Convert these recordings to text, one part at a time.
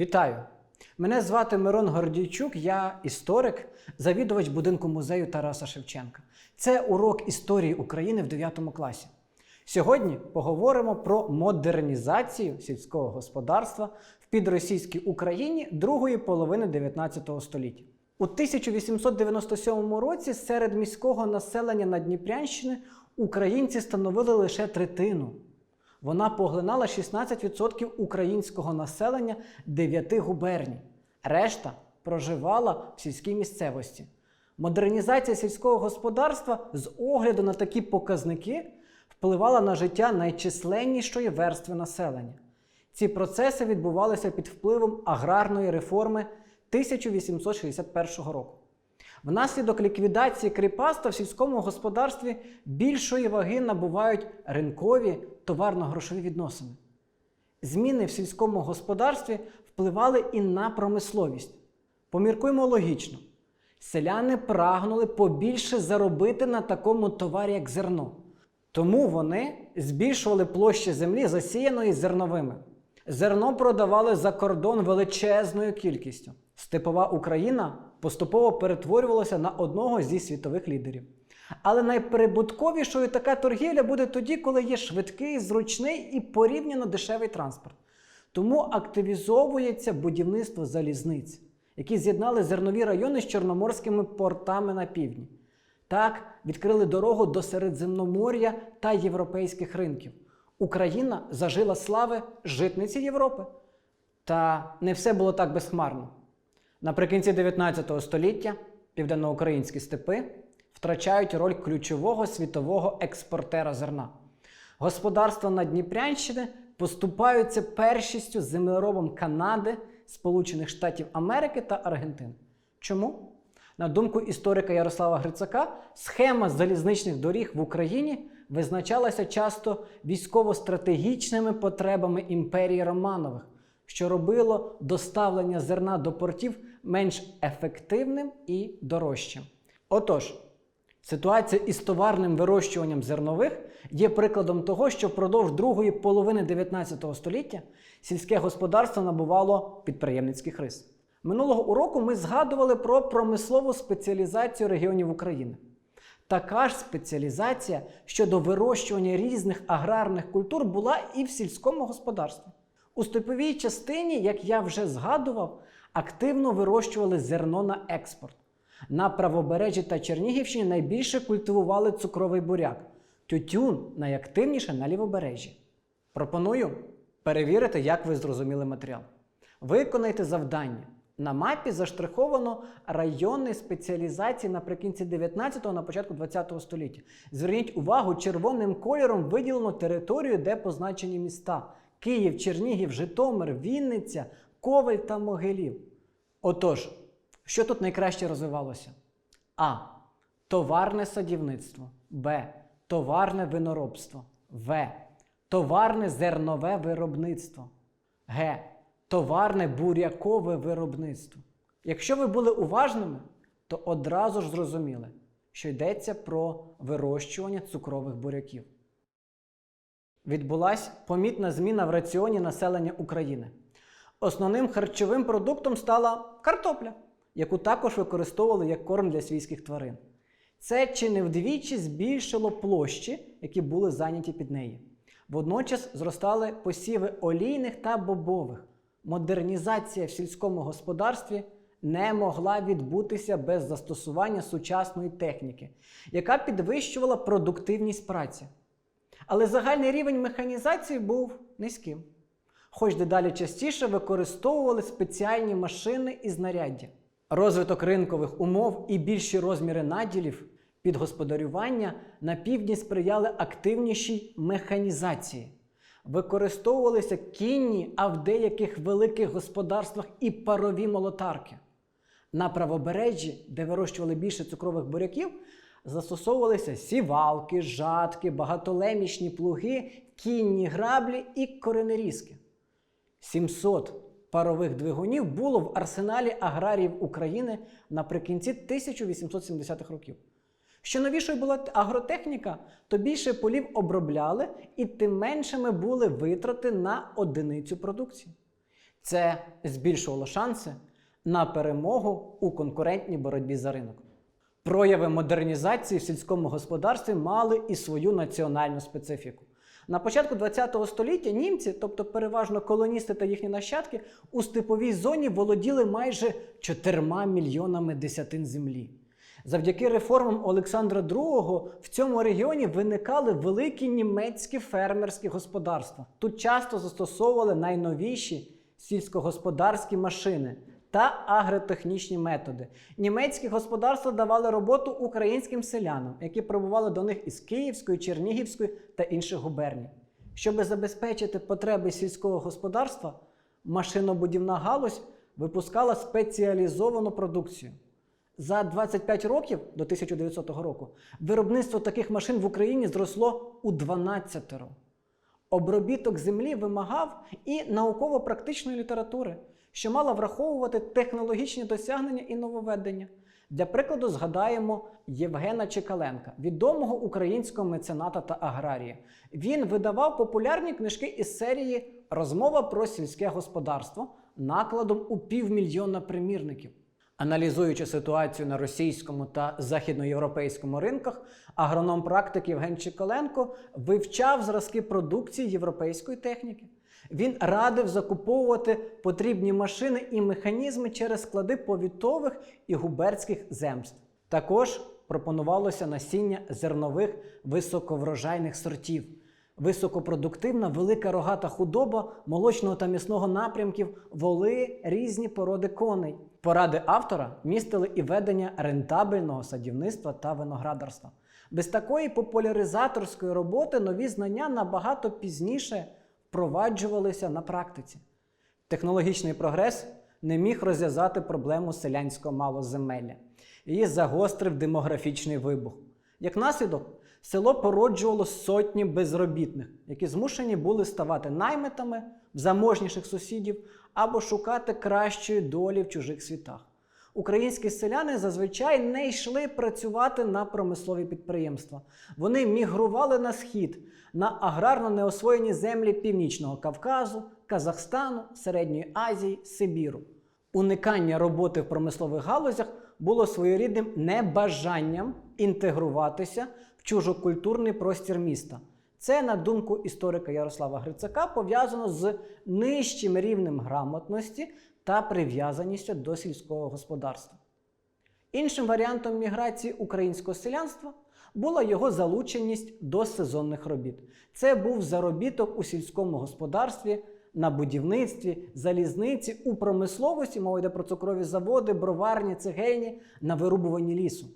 Вітаю! Мене звати Мирон Гордійчук, я історик, завідувач будинку музею Тараса Шевченка. Це урок історії України в 9 класі. Сьогодні поговоримо про модернізацію сільського господарства в підросійській Україні другої половини 19 століття. У 1897 році серед міського населення Надніпрянщини українці становили лише третину. Вона поглинала 16% українського населення 9 губерній. Решта проживала в сільській місцевості. Модернізація сільського господарства з огляду на такі показники впливала на життя найчисленнішої верстви населення. Ці процеси відбувалися під впливом аграрної реформи 1861 року. Внаслідок ліквідації кріпацтва в сільському господарстві більшої ваги набувають ринкові товарно-грошові відносини. Зміни в сільському господарстві впливали і на промисловість. Поміркуємо логічно. Селяни прагнули побільше заробити на такому товарі, як зерно. Тому вони збільшували площі землі, засіяної зерновими. Зерно продавали за кордон величезною кількістю. Степова Україна поступово перетворювалася на одного зі світових лідерів. Але найприбутковішою така торгівля буде тоді, коли є швидкий, зручний і порівняно дешевий транспорт. Тому активізовується будівництво залізниць, які з'єднали зернові райони з чорноморськими портами на півдні. Так відкрили дорогу до Середземномор'я та європейських ринків. Україна зажила слави житниці Європи. Та не все було так безхмарно. Наприкінці 19 століття південноукраїнські степи втрачають роль ключового світового експортера зерна. Господарства на Дніпрянщини поступаються першістю землеробом Канади, Сполучених Штатів Америки та Аргентини. Чому? На думку історика Ярослава Грицака, схема залізничних доріг в Україні визначалася часто військово-стратегічними потребами імперії Романових, що робило доставлення зерна до портів менш ефективним і дорожчим. Отож, ситуація із товарним вирощуванням зернових є прикладом того, що впродовж другої половини 19 століття сільське господарство набувало підприємницьких рис. Минулого уроку ми згадували про промислову спеціалізацію регіонів України. Така ж спеціалізація щодо вирощування різних аграрних культур була і в сільському господарстві. У степовій частині, як я вже згадував, активно вирощували зерно на експорт. На правобережжі та Чернігівщині найбільше культивували цукровий буряк, тютюн найактивніше на лівобережжі. Пропоную перевірити, як ви зрозуміли матеріал. Виконайте завдання. На мапі заштриховано райони спеціалізації наприкінці 19-го, на початку 20-го століття. Зверніть увагу, червоним кольором виділено територію, де позначені міста: Київ, Чернігів, Житомир, Вінниця, Коваль та Могилів. Отож, що тут найкраще розвивалося? А. Товарне садівництво. Б. Товарне виноробство. В. Товарне зернове виробництво. Г. Товарне бурякове виробництво. Якщо ви були уважними, то одразу ж зрозуміли, що йдеться про вирощування цукрових буряків. Відбулася помітна зміна в раціоні населення України. Основним харчовим продуктом стала картопля, яку також використовували як корм для свійських тварин. Це чи не вдвічі збільшило площі, які були зайняті під неї. Водночас зростали посіви олійних та бобових. Модернізація в сільському господарстві не могла відбутися без застосування сучасної техніки, яка підвищувала продуктивність праці. Але загальний рівень механізації був низьким, хоч дедалі частіше використовували спеціальні машини і знаряддя. Розвиток ринкових умов і більші розміри наділів під господарювання на півдні сприяли активнішій механізації. Використовувалися кінні, а в деяких великих господарствах і парові молотарки. На правобережжі, де вирощували більше цукрових буряків, застосовувалися сівалки, жатки, багатолемічні плуги, кінні граблі і коренерізки. 700 парових двигунів було в арсеналі аграріїв України наприкінці 1870-х років. Що новішою була агротехніка, то більше полів обробляли і тим меншими були витрати на одиницю продукції. Це збільшувало шанси на перемогу у конкурентній боротьбі за ринок. Прояви модернізації в сільському господарстві мали і свою національну специфіку. На початку ХХ століття німці, тобто переважно колоністи та їхні нащадки, у степовій зоні володіли майже 4 мільйонами десятин землі. Завдяки реформам Олександра II в цьому регіоні виникали великі німецькі фермерські господарства. Тут часто застосовували найновіші сільськогосподарські машини та агротехнічні методи. Німецькі господарства давали роботу українським селянам, які прибували до них із Київської, Чернігівської та інших губерній. Щоб забезпечити потреби сільського господарства, машинобудівна галузь випускала спеціалізовану продукцію. За 25 років до 1900 року виробництво таких машин в Україні зросло у 12 -ро. Обробіток землі вимагав і науково-практичної літератури, що мала враховувати технологічні досягнення і нововведення. Для прикладу, згадаємо Євгена Чекаленка, відомого українського мецената та аграрія. Він видавав популярні книжки із серії Розмова про сільське господарство накладом у півмільйона примірників. Аналізуючи ситуацію на російському та західноєвропейському ринках, агроном практик Євген Чекаленко вивчав зразки продукції європейської техніки. Він радив закуповувати потрібні машини і механізми через склади повітових і губернських земств. Також пропонувалося насіння зернових високоврожайних сортів. Високопродуктивна велика рогата худоба молочного та м'ясного напрямків, воли, різні породи коней. Поради автора містили і ведення рентабельного садівництва та виноградарства. Без такої популяризаторської роботи нові знання набагато пізніше впроваджувалися на практиці. Технологічний прогрес не міг розв'язати проблему селянського малоземелля. Її загострив демографічний вибух. Як наслідок, село породжувало сотні безробітних, які змушені були ставати наймитами заможніших сусідів або шукати кращої долі в чужих світах. Українські селяни зазвичай не йшли працювати на промислові підприємства. Вони мігрували на схід, на аграрно неосвоєні землі Північного Кавказу, Казахстану, Середньої Азії, Сибіру. Уникання роботи в промислових галузях було своєрідним небажанням інтегруватися в чужокультурний простір міста. Це, на думку історика Ярослава Грицака, пов'язано з нижчим рівнем грамотності та прив'язаністю до сільського господарства. Іншим варіантом міграції українського селянства була його залученість до сезонних робіт. Це був заробіток у сільському господарстві, на будівництві, залізниці, у промисловості, мова йде про цукрові заводи, броварні, цегельні, на вирубуванні лісу.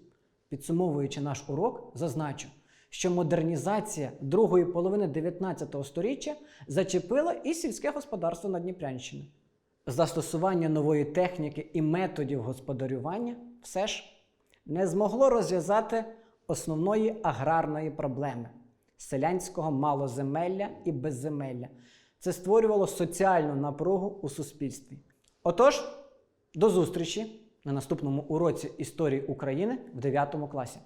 Підсумовуючи наш урок, зазначу, що модернізація другої половини 19 століття зачепила і сільське господарство на Дніпрянщині. Застосування нової техніки і методів господарювання все ж не змогло розв'язати основної аграрної проблеми селянського малоземелля і безземелля. Це створювало соціальну напругу у суспільстві. Отож, до зустрічі на наступному уроці історії України в 9 класі.